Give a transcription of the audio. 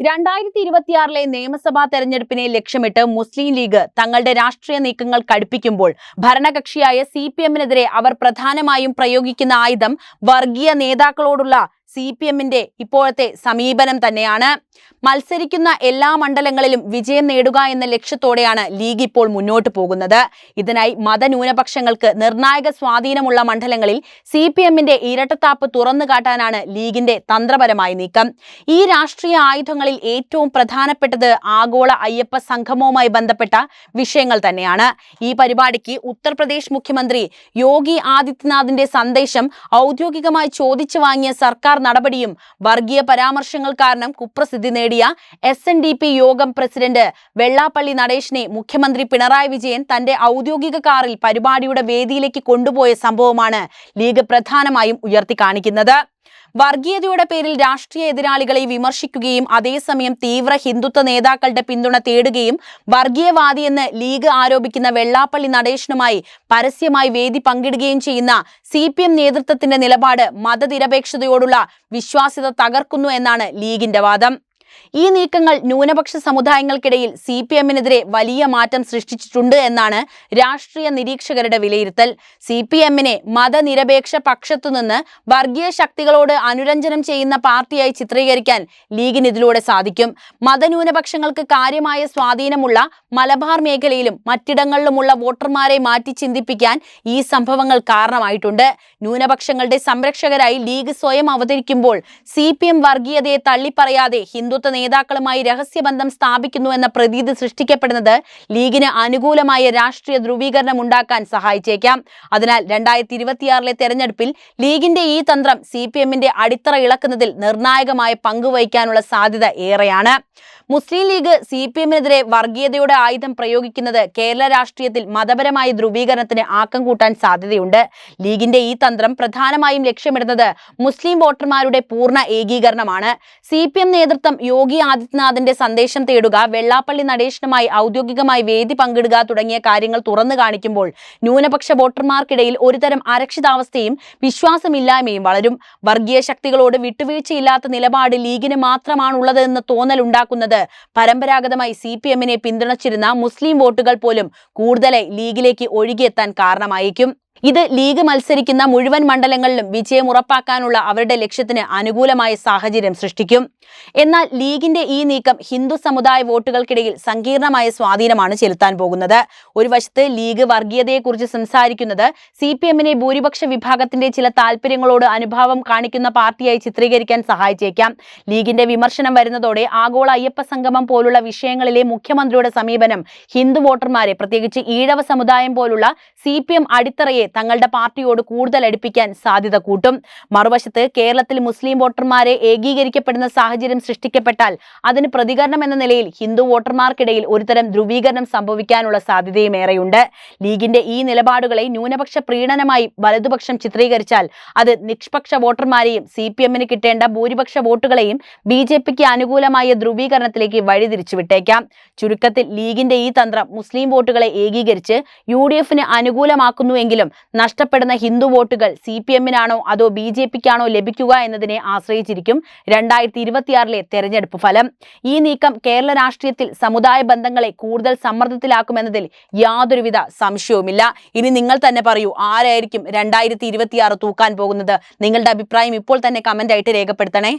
രണ്ടായിരത്തി ഇരുപത്തിയാറിലെ നിയമസഭാ തെരഞ്ഞെടുപ്പിനെ ലക്ഷ്യമിട്ട് മുസ്ലിം ലീഗ് തങ്ങളുടെ രാഷ്ട്രീയ നീക്കങ്ങൾ കടുപ്പിക്കുമ്പോൾ ഭരണകക്ഷിയായ സി പി എമ്മിനെതിരെ അവർ പ്രധാനമായും പ്രയോഗിക്കുന്ന ആയുധം വർഗീയ നേതാക്കളോടുള്ള സി പി എമ്മിന്റെ ഇപ്പോഴത്തെ സമീപനം തന്നെയാണ്. മത്സരിക്കുന്ന എല്ലാ മണ്ഡലങ്ങളിലും വിജയം നേടുക എന്ന ലക്ഷ്യത്തോടെയാണ് ലീഗ് ഇപ്പോൾ മുന്നോട്ട് പോകുന്നത്. ഇതിനായി മതന്യൂനപക്ഷങ്ങൾക്ക് നിർണായക സ്വാധീനമുള്ള മണ്ഡലങ്ങളിൽ സി പി എമ്മിന്റെ ഇരട്ടത്താപ്പ് തുറന്നു കാട്ടാനാണ് ലീഗിന്റെ തന്ത്രപരമായ നീക്കം. ഈ രാഷ്ട്രീയ ആയുധങ്ങളിൽ ഏറ്റവും പ്രധാനപ്പെട്ടത് ആഗോള അയ്യപ്പ സംഗമവുമായി ബന്ധപ്പെട്ട വിഷയങ്ങൾ തന്നെയാണ്. ഈ പരിപാടിക്ക് ഉത്തർപ്രദേശ് മുഖ്യമന്ത്രി യോഗി ആദിത്യനാഥിന്റെ സന്ദേശം ഔദ്യോഗികമായി ചോദിച്ചു വാങ്ങിയ സർക്കാർ നടപടിയും വർഗീയ പരാമർശങ്ങൾ കാരണം കുപ്രസിദ്ധി നേടിയ എസ് എൻ ഡി പി യോഗം പ്രസിഡന്റ് വെള്ളാപ്പള്ളി നടേശിനെ മുഖ്യമന്ത്രി പിണറായി വിജയൻ തന്റെ ഔദ്യോഗിക കാറിൽ പരിപാടിയുടെ വേദിയിലേക്ക് കൊണ്ടുപോയ സംഭവമാണ് ലീഗ് പ്രധാനമായും ഉയർത്തി കാണിക്കുന്നത്. വർഗീയതയുടെ പേരിൽ രാഷ്ട്രീയ എതിരാളികളെ വിമർശിക്കുകയും അതേസമയം തീവ്ര ഹിന്ദുത്വ നേതാക്കളുടെ പിന്തുണ തേടുകയും വർഗീയവാദിയെന്ന് ലീഗ് ആരോപിക്കുന്ന വെള്ളാപ്പള്ളി നടേശനുമായി പരസ്യമായി വേദി പങ്കിടുകയും ചെയ്യുന്ന സി പി എം നേതൃത്വത്തിന്റെ നിലപാട് മതനിരപേക്ഷതയോടുള്ള വിശ്വാസ്യത തകർക്കുന്നു എന്നാണ് ലീഗിന്റെ വാദം. ഈ നീക്കങ്ങൾ ന്യൂനപക്ഷ സമുദായങ്ങൾക്കിടയിൽ സി പി എമ്മിനെതിരെ വലിയ മാറ്റം സൃഷ്ടിച്ചിട്ടുണ്ട് എന്നാണ് രാഷ്ട്രീയ നിരീക്ഷകരുടെ വിലയിരുത്തൽ. സി പി എമ്മിനെ മതനിരപേക്ഷ പക്ഷത്തുനിന്ന് വർഗീയ ശക്തികളോട് അനുരഞ്ജനം ചെയ്യുന്ന പാർട്ടിയായി ചിത്രീകരിക്കാൻ ലീഗിന് ഇതിലൂടെ സാധിക്കും. മതന്യൂനപക്ഷങ്ങൾക്ക് കാര്യമായ സ്വാധീനമുള്ള മലബാർ മേഖലയിലും മറ്റിടങ്ങളിലുമുള്ള വോട്ടർമാരെ മാറ്റി ചിന്തിപ്പിക്കാൻ ഈ സംഭവങ്ങൾ കാരണമായിട്ടുണ്ട്. ന്യൂനപക്ഷങ്ങളുടെ സംരക്ഷകരായി ലീഗ് സ്വയം അവതരിക്കുമ്പോൾ സി വർഗീയതയെ തള്ളിപ്പറയാതെ ഹിന്ദുത്വ നേതാക്കളുമായി രഹസ്യബന്ധം സ്ഥാപിക്കുന്നു എന്ന പ്രതീതി സൃഷ്ടിക്കപ്പെടുന്നത് ലീഗിന് അനുകൂലമായ രാഷ്ട്രീയ ധ്രുവീകരണം ഉണ്ടാക്കാൻ സഹായിച്ചേക്കാം. അതിനാൽ രണ്ടായിരത്തി ഇരുപത്തിയാറിലെ തെരഞ്ഞെടുപ്പിൽ ലീഗിന്റെ ഈ തന്ത്രം സി പി എമ്മിന്റെ അടിത്തറ ഇളക്കുന്നതിൽ നിർണായകമായ പങ്കുവഹിക്കാനുള്ള സാധ്യത ഏറെയാണ്. മുസ്ലിം ലീഗ് സി പി എമ്മിനെതിരെ വർഗീയതയുടെ ആയുധം പ്രയോഗിക്കുന്നത് കേരള രാഷ്ട്രീയത്തിൽ മതപരമായ ധ്രുവീകരണത്തിന് ആക്കം കൂട്ടാൻ സാധ്യതയുണ്ട്. ലീഗിന്റെ ഈ തന്ത്രം പ്രധാനമായും ലക്ഷ്യമിടുന്നത് മുസ്ലിം വോട്ടർമാരുടെ പൂർണ ഏകീകരണമാണ്. സി പി എം നേതൃത്വം യോഗി ആദിത്യനാഥിന്റെ സന്ദേശം തേടുക വെള്ളാപ്പള്ളി നടേശനുമായി ഔദ്യോഗികമായി വേദി പങ്കിടുക തുടങ്ങിയ കാര്യങ്ങൾ തുറന്നു കാണിക്കുമ്പോൾ ന്യൂനപക്ഷ വോട്ടർമാർക്കിടയിൽ ഒരുതരം അരക്ഷിതാവസ്ഥയും വിശ്വാസമില്ലായ്മയും വളരും. വർഗീയ ശക്തികളോട് വിട്ടുവീഴ്ചയില്ലാത്ത നിലപാട് ലീഗിന് മാത്രമാണുള്ളതെന്ന് തോന്നലുണ്ടാക്കുന്നത് പരമ്പരാഗതമായി സി പി എമ്മിനെ പിന്തുണച്ചിരുന്ന മുസ്ലിം വോട്ടുകൾ പോലും കൂടുതലായി ലീഗിലേക്ക് ഒഴുകിയെത്താൻ കാരണമായേക്കും. ഇത് ലീഗ് മത്സരിക്കുന്ന മുഴുവൻ മണ്ഡലങ്ങളിലും വിജയം ഉറപ്പാക്കാനുള്ള അവരുടെ ലക്ഷ്യത്തിന് അനുകൂലമായ സാഹചര്യം സൃഷ്ടിക്കും. എന്നാൽ ലീഗിന്റെ ഈ നീക്കം ഹിന്ദു സമുദായ വോട്ടുകൾക്കിടയിൽ സങ്കീർണമായ സ്വാധീനമാണ് ചെലുത്താൻ പോകുന്നത്. ഒരു വശത്ത് ലീഗ് വർഗീയതയെക്കുറിച്ച് സംസാരിക്കുന്നത് സി പി എമ്മിനെ ഭൂരിപക്ഷ വിഭാഗത്തിന്റെ ചില താല്പര്യങ്ങളോട് അനുഭാവം കാണിക്കുന്ന പാർട്ടിയായി ചിത്രീകരിക്കാൻ സഹായിച്ചേക്കാം. ലീഗിന്റെ വിമർശനം വരുന്നതോടെ ആഗോള അയ്യപ്പ സംഗമം പോലുള്ള വിഷയങ്ങളിലെ മുഖ്യമന്ത്രിയുടെ സമീപനം ഹിന്ദു വോട്ടർമാരെ പ്രത്യേകിച്ച് ഈഴവ സമുദായം പോലുള്ള സി അടിത്തറയെ തങ്ങളുടെ പാർട്ടിയോട് കൂടുതൽ അടുപ്പിക്കാൻ സാധ്യത കൂട്ടും. മറുവശത്ത് കേരളത്തിൽ മുസ്ലിം വോട്ടർമാരെ ഏകീകരിക്കപ്പെടുന്ന സാഹചര്യം സൃഷ്ടിക്കപ്പെട്ടാൽ അതിന് പ്രതികരണം എന്ന നിലയിൽ ഹിന്ദു വോട്ടർമാർക്കിടയിൽ ഒരുതരം ധ്രുവീകരണം സംഭവിക്കാനുള്ള സാധ്യതയും ഏറെയുണ്ട്. ലീഗിന്റെ ഈ നിലപാടുകളെ ന്യൂനപക്ഷ പ്രീണനമായി വലതുപക്ഷം ചിത്രീകരിച്ചാൽ അത് നിഷ്പക്ഷ വോട്ടർമാരെയും സി പി എമ്മിന് കിട്ടേണ്ട ഭൂരിപക്ഷ വോട്ടുകളെയും ബി ജെ പിക്ക് അനുകൂലമായ ധ്രുവീകരണത്തിലേക്ക് വഴിതിരിച്ചുവിട്ടേക്കാം. ചുരുക്കത്തിൽ ലീഗിന്റെ ഈ തന്ത്രം മുസ്ലിം വോട്ടുകളെ ഏകീകരിച്ച് യു ഡി എഫിന് അനുകൂലമാക്കുന്നുവെങ്കിലും നഷ്ടപ്പെടുന്ന ഹിന്ദു വോട്ടുകൾ സി പി എമ്മിനാണോ അതോ ബി ജെ പിക്കാണോ ലഭിക്കുക എന്നതിനെ ആശ്രയിച്ചിരിക്കും രണ്ടായിരത്തി ഇരുപത്തിയാറിലെ തെരഞ്ഞെടുപ്പ് ഫലം. ഈ നീക്കം കേരള രാഷ്ട്രീയത്തിൽ സമുദായ ബന്ധങ്ങളെ കൂടുതൽ സമ്മർദ്ദത്തിലാക്കുമെന്നതിൽ യാതൊരുവിധ സംശയവുമില്ല. ഇനി നിങ്ങൾ തന്നെ പറയൂ ആരായിരിക്കും രണ്ടായിരത്തി ഇരുപത്തിയാറ് തൂക്കാൻ പോകുന്നത്? നിങ്ങളുടെ അഭിപ്രായം ഇപ്പോൾ തന്നെ കമന്റ് ആയിട്ട് രേഖപ്പെടുത്തണേ.